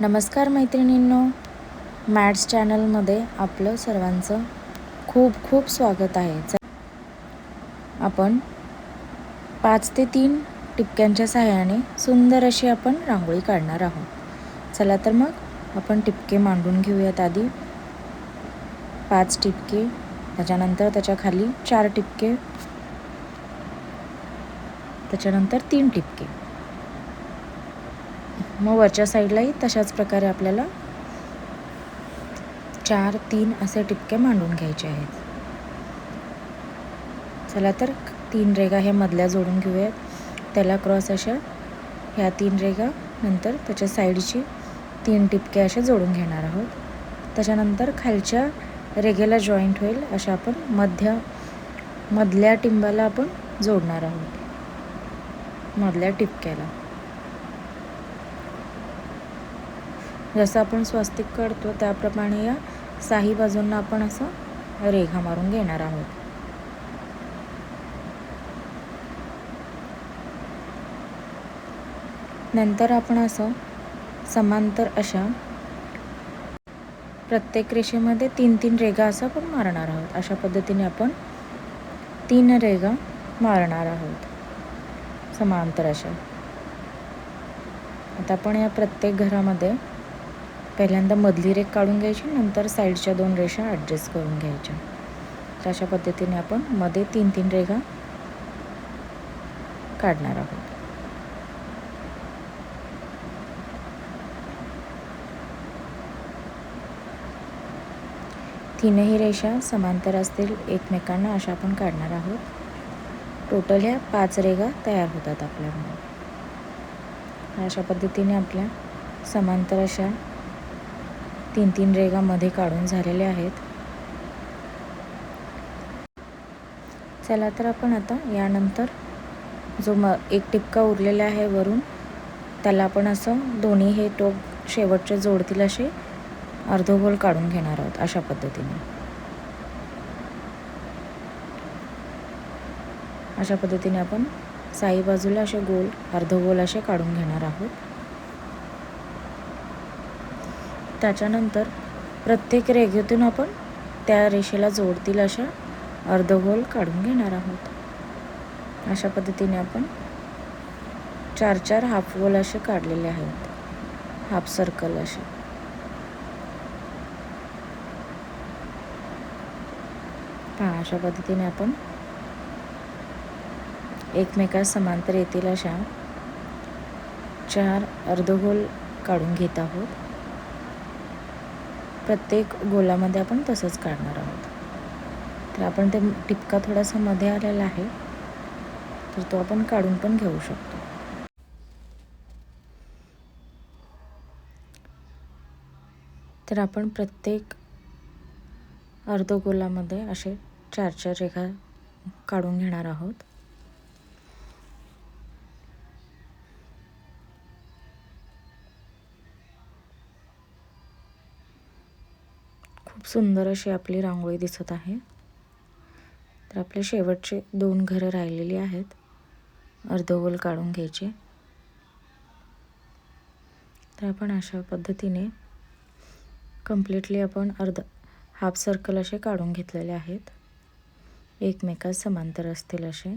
नमस्कार मैत्रिणींनो मॅट्स चॅनलमध्ये आपलं सर्वांचं खूप खूप स्वागत आहे. आपण पाच ते तीन टिपक्यांच्या सहाय्याने सुंदर अशी आपण रांगोळी काढणार आहोत. चला तर मग आपण टिपके मांडून घेऊयात आधी. पाच टिपके त्याच्यानंतर त्याच्याखाली चार टिपके त्याच्यानंतर तीन टिपके. मग वरच्या साईडलाही तशाच प्रकारे आपल्याला चार तीन असे टिपके मांडून घ्यायचे आहेत. चला तर तीन रेगा ह्या मधल्या जोडून घेऊयात. त्याला क्रॉस अशा ह्या तीन रेगा नंतर त्याच्या साईडची तीन टिपके असे जोडून घेणार आहोत. त्याच्यानंतर खालच्या रेगेला जॉईंट होईल अशा आपण मध्य मधल्या टिंबाला आपण जोडणार आहोत. मधल्या टिपक्याला जसं आपण स्वस्तिक काढतो त्याप्रमाणे या साही बाजूंना आपण असं रेघा मारून घेणार आहोत. नंतर आपण असं समांतर अशा प्रत्येक रेषेमध्ये तीन तीन रेगा असं आपण मारणार आहोत. अशा पद्धतीने आपण तीन रेगा मारणार आहोत. समांतर अशा. आता आपण या प्रत्येक घरामध्ये पहिल्यांदा मधली रेख काढून घ्यायची नंतर साईडच्या दोन रेषा ॲडजस्ट करून घ्यायच्या. तर अशा पद्धतीने आपण मध्ये तीन तीन रेगा काढणार आहोत. तीनही रेषा समांतर असतील एकमेकांना अशा आपण काढणार आहोत. टोटल ह्या पाच रेगा तयार होतात आपल्यामध्ये. अशा पद्धतीने आपल्या समांतर अशा तीन तीन रेगा मध्ये काढून झालेल्या आहेत. चला तर आपण आता यानंतर जो म एक टिपका उरलेला आहे वरून त्याला आपण असं दोन्ही हे टोक शेवटचे जोडतील असे अर्धगोल काढून घेणार आहोत अशा पद्धतीने. अशा पद्धतीने आपण साई बाजूला असे गोल अर्धगोल असे काढून घेणार आहोत. त्याच्यानंतर प्रत्येक रेघेतून आपण त्या रेषेला जोडतील अशा अर्धगोल काढून घेणार आहोत. अशा पद्धतीने आपण चार चार हाफ गोल असे काढलेले आहेत. हाफ सर्कल असे. पहा अशा पद्धतीने आपण एकमेकास समांतर येतील अशा चार अर्धगोल काढून घेत आहोत. प्रत्येक गोलामध्ये आपण तसंच काढणार आहोत. तर आपण ते टिपका थोडासा मध्ये आलेला आहे. तर तो आपण काढून पण घेऊ शकतो. तर आपण प्रत्येक अर्धगोलामध्ये असे चार चार रेखा काढून घेणार आहोत. खूप सुंदर अशी आपली रांगोळी दिसत आहे. तर आपले शेवटचे दोन घरं राहिलेली आहेत. अर्धगोल काढून घ्यायचे. तर आपण अशा पद्धतीने कम्प्लिटली आपण अर्ध हाफ सर्कल असे काढून घेतलेले आहेत. एकमेकास समांतर असतील असे.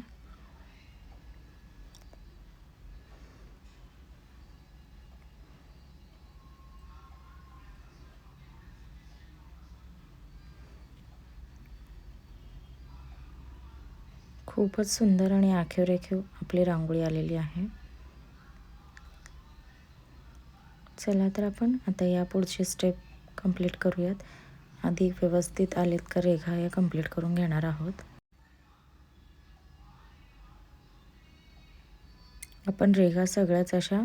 खूपच सुंदर आणि आखीव रेखीव आपली रांगोळी आलेली आहे. चला तर आपण आता या पुढची स्टेप कंप्लीट करूयात. आधी व्यवस्थित आलेत का रेखा या कंप्लीट करून घेणार आहोत. आपण रेखा सगळ्याच अशा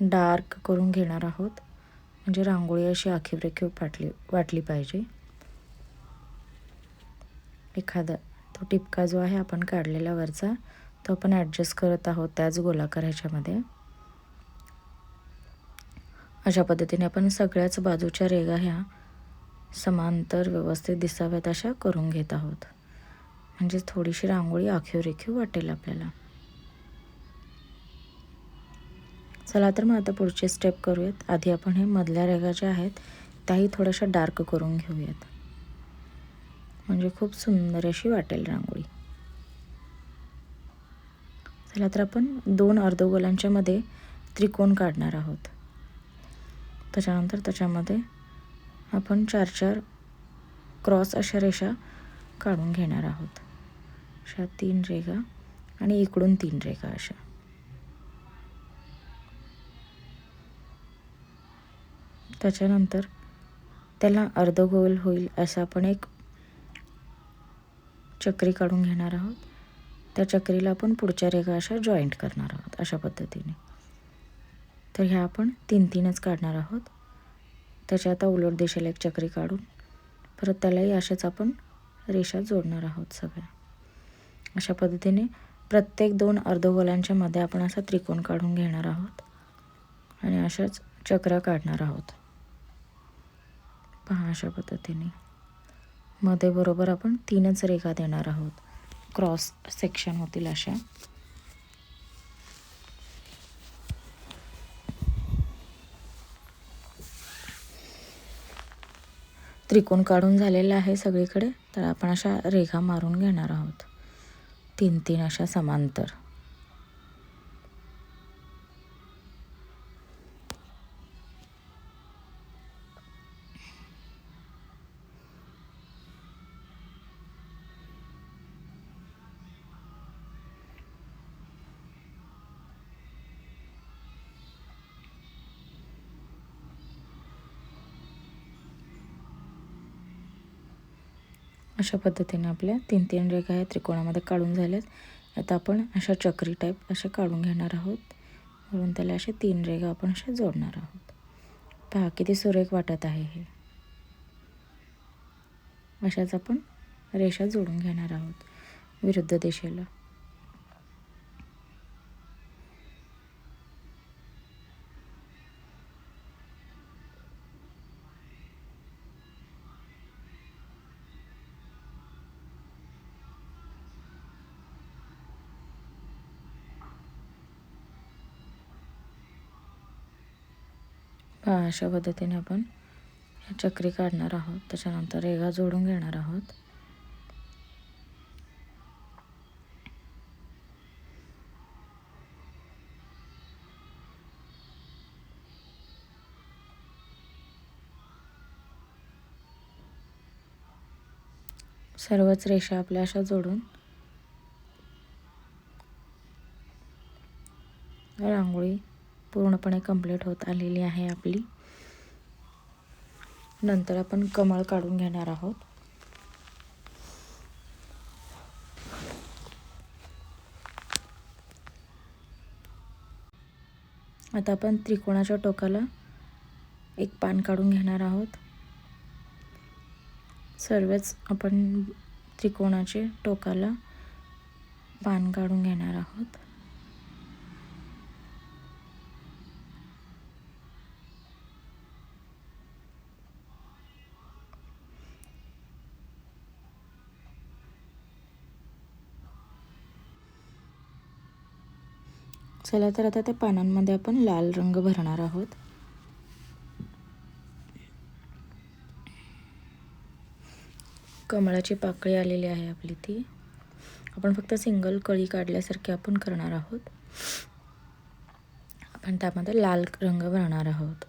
डार्क करून घेणार आहोत. म्हणजे रांगोळी अशी आखीव रेखीव पाटली वाटली पाहिजे. एखादं तो टिपका जो आहे आपण काढलेला वरचा तो आपण ॲडजस्ट करत आहोत त्याच गोलाकार ह्याच्यामध्ये. अशा पद्धतीने आपण सगळ्याच बाजूच्या रेगा ह्या समांतर व्यवस्थित दिसाव्यात अशा करून घेत आहोत. म्हणजे थोडीशी रांगोळी आखीव रेखीव वाटेल आपल्याला. चला तर मग आता पुढचे स्टेप करूयात. आधी आपण हे मधल्या रेगा ज्या आहेत त्याही थोड्याशा डार्क करून घेऊयात. म्हणजे खूप सुंदर अशी वाटेल रांगोळी. चला तर आपण दोन अर्धगोलांच्या मध्ये त्रिकोण काढणार आहोत. त्याच्यानंतर त्याच्यामध्ये आपण चार चार क्रॉस अशा रेषा काढून घेणार आहोत. अशा तीन रेगा आणि इकडून तीन रेगा अशा. त्याच्यानंतर त्याला अर्धगोल होईल असं आपण एक चक्री काढून घेणार आहोत. त्या चक्रीला आपण पुढच्या रेगा अशा जॉईंट करणार आहोत अशा पद्धतीने. तर ह्या आपण तीन तीनच काढणार आहोत. त्याच्या आता उलट दिशेला एक चक्री काढून परत त्यालाही अशाच आपण रेषा जोडणार आहोत सगळ्या. अशा पद्धतीने प्रत्येक दोन अर्धगोलांच्या मध्ये आपण असा त्रिकोण काढून घेणार आहोत आणि अशाच चक्रा काढणार आहोत. पहा अशा पद्धतीने. मध्ये बरोबर आपण तीनच रेखा देणार आहोत. क्रॉस सेक्शन होतील अशा. त्रिकोण काढून झालेला आहे सगळीकडे तर आपण अशा रेखा मारून घेणार आहोत. तीन तीन अशा समांतर. अशा पद्धतीने आपल्या तीन तीन रेखा या त्रिकोणामध्ये काढून झाल्यात. आता आपण अशा चक्री टाईप अशा काढून घेणार आहोत. म्हणून त्याला असे तीन रेगा आपण अशा जोडणार आहोत. पहा किती सुरेख वाटत आहे हे. अशाच आपण रेषा जोडून घेणार आहोत विरुद्ध दिशेला. अशा पद्धतीने आपण चक्री काढणार आहोत. त्याच्यानंतर रेगा जोडून घेणार आहोत. सर्वच रेषा आपल्या अशा जोडून रांगोळी पूर्णपणे कंप्लीट होत आलेली आहे आपली. नंतर आपण कमळ काढून घेणार आहोत. आता आपण त्रिकोणाच्या टोकाला एक पान काढून घेणार आहोत. सर्वच आपण त्रिकोणाचे टोकाला पान काढून घेणार आहोत. चला तर आता त्या पानांमध्ये आपण लाल रंग भरणार आहोत. कमळाची पाकळी आलेली आहे आपली ती. आपण फक्त सिंगल कळी काढल्यासारखी आपण करणार आहोत. आपण त्यामध्ये लाल रंग भरणार आहोत.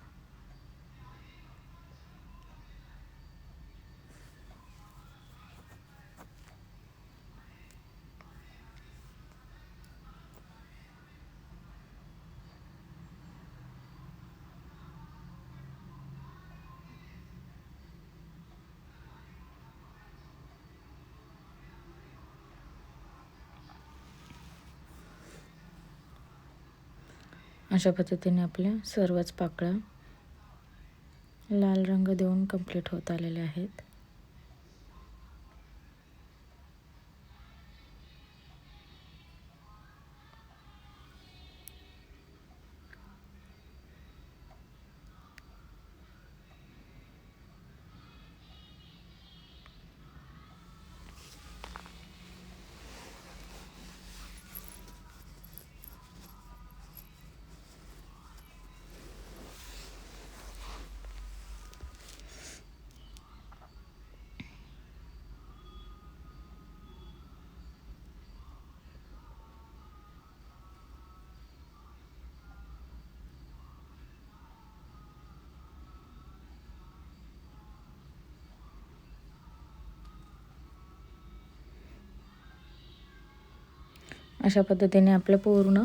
अशा पद्धतीने आपल्या सर्वच पाकळ्या लाल रंग देऊन कंप्लीट होत आलेल्या आहेत. अशा पद्धतीने आपलं पूर्ण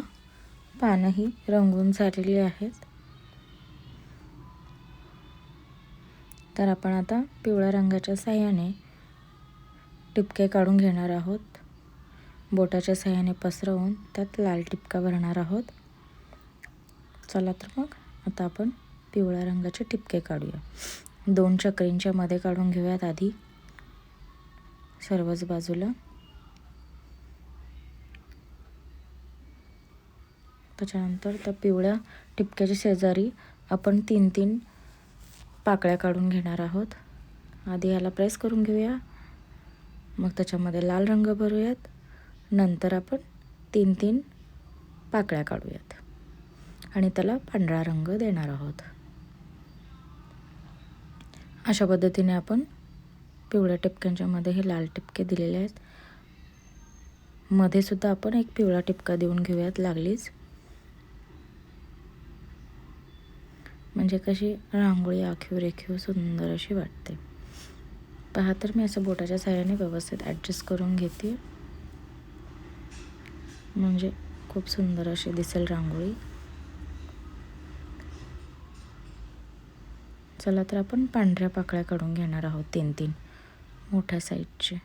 पानंही रंगून झालेली आहेत. तर आपण आता पिवळ्या रंगाच्या साह्याने टिपके काढून घेणार आहोत. बोटाच्या साह्याने पसरवून त्यात लाल टिपका भरणार आहोत. चला तर मग आता आपण पिवळ्या रंगाचे टिपके काढूया. दोन चक्रींच्या मध्ये काढून घेऊयात आधी. सर्वच बाजूला त्याच्यानंतर त्या पिवळ्या टिपक्याच्या शेजारी आपण तीन तीन पाकळ्या काढून घेणार आहोत. आधी याला प्रेस करून घेऊया. मग त्याच्यामध्ये लाल रंग भरूयात. नंतर आपण तीन तीन पाकळ्या काढूयात. आणि त्याला पांढरा रंग देणार आहोत. अशा पद्धतीने आपण पिवळ्या टिपक्यांच्या मध्ये हे लाल टिपके दिलेले आहेत. मध्ये सुद्धा आपण एक पिवळा टिपका देऊन घेऊयात लागलीच. म्हणजे कशी रांगोळी आखीव रेखीव सुंदर अशी वाटते. पहा तर मी असं बोटाच्या साह्याने व्यवस्थित ॲडजस्ट करून घेते. म्हणजे खूप सुंदर अशी दिसेल रांगोळी. चला तर आपण पांढऱ्या पाकळ्या काढून घेणार आहोत तीन तीन मोठ्या साईजचे.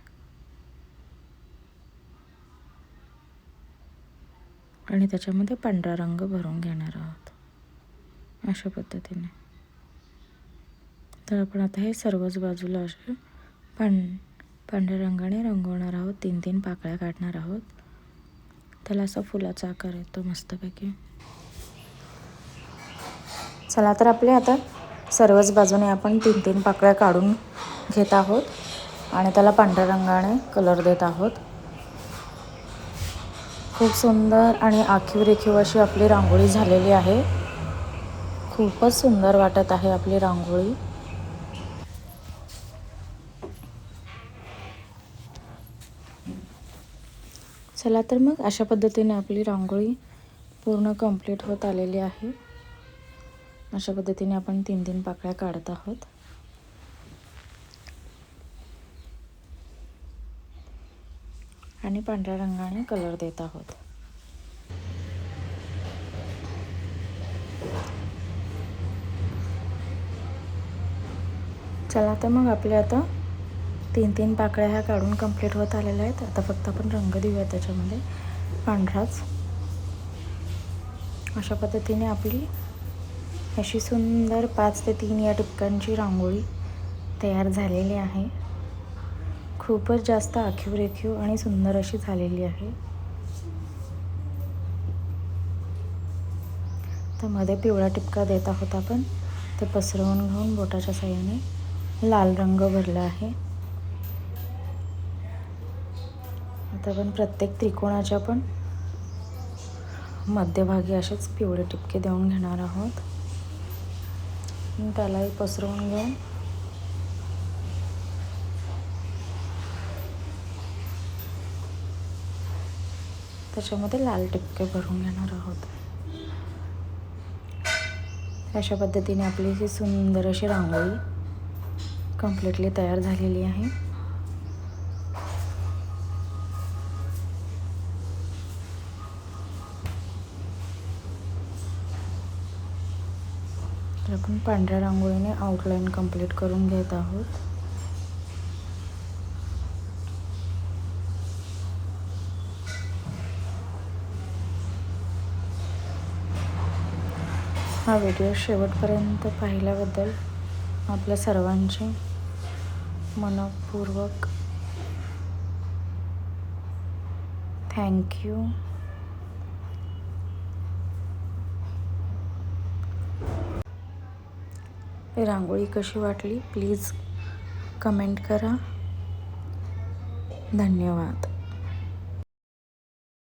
आणि त्याच्यामध्ये पांढरा रंग भरून घेणार आहोत. अशा पद्धतीने. तर आपण आता हे सर्वच बाजूला असे पां पांढऱ्या रंगाने रंगवणार आहोत. तीन तीन पाकळ्या काढणार आहोत. त्याला असा फुलाचा आकार येतो मस्तपैकी. चला तर आपले आता सर्वच बाजूने आपण तीन तीन पाकळ्या काढून घेत आहोत आणि त्याला पांढऱ्या रंगाने कलर देत आहोत. खूप सुंदर आणि आखीव रेखीव अशी आपली रांगोळी झालेली आहे. खूपच सुंदर वाटत आहे आपली रांगोळी. चला तर मग अशा पद्धतीने आपली रांगोळी पूर्ण कंप्लीट होत आलेली आहे. अशा पद्धतीने आपण तीन तीन पाकळ्या काढत आहोत. आणि पांढऱ्या रंगाने कलर देत आहोत. चला तर मग आपल्या आता तीन तीन पाकळ्या ह्या काढून कंप्लीट होत आलेल्या आहेत. आता फक्त आपण रंग देऊया त्याच्यामध्ये. पांढराच. अशा पद्धतीने आपली अशी सुंदर पाच ते तीन या टिपकांची रांगोळी तयार झालेली आहे. खूपच जास्त आखीव रेखीव आणि सुंदर अशी झालेली आहे. तर मध्ये पिवळा टिपका देत आहोत आपण. ते पसरवून घेऊन बोटाच्या साह्याने लाल रंग भरला आहे. आता आपण प्रत्येक त्रिकोणाच्या पण मध्यभागी असेच पिवळे टिपके देऊन घेणार आहोत. त्यालाही पसरवून घेऊन त्याच्यामध्ये लाल टिपके भरून घेणार आहोत. अशा पद्धतीने आपली ही सुंदर अशी रांगोळी कम्प्लिटली तयार झालेली आहे. तर आपण पांढऱ्या रांगोळीने आउटलाईन कंप्लीट करून घेत आहोत. हा व्हिडिओ शेवटपर्यंत पाहिल्याबद्दल आपल्या सर्वांचे मनपूर्वक. थँक्यू रांगोळी कशी वाटली? प्लीज कमेंट करा. धन्यवाद.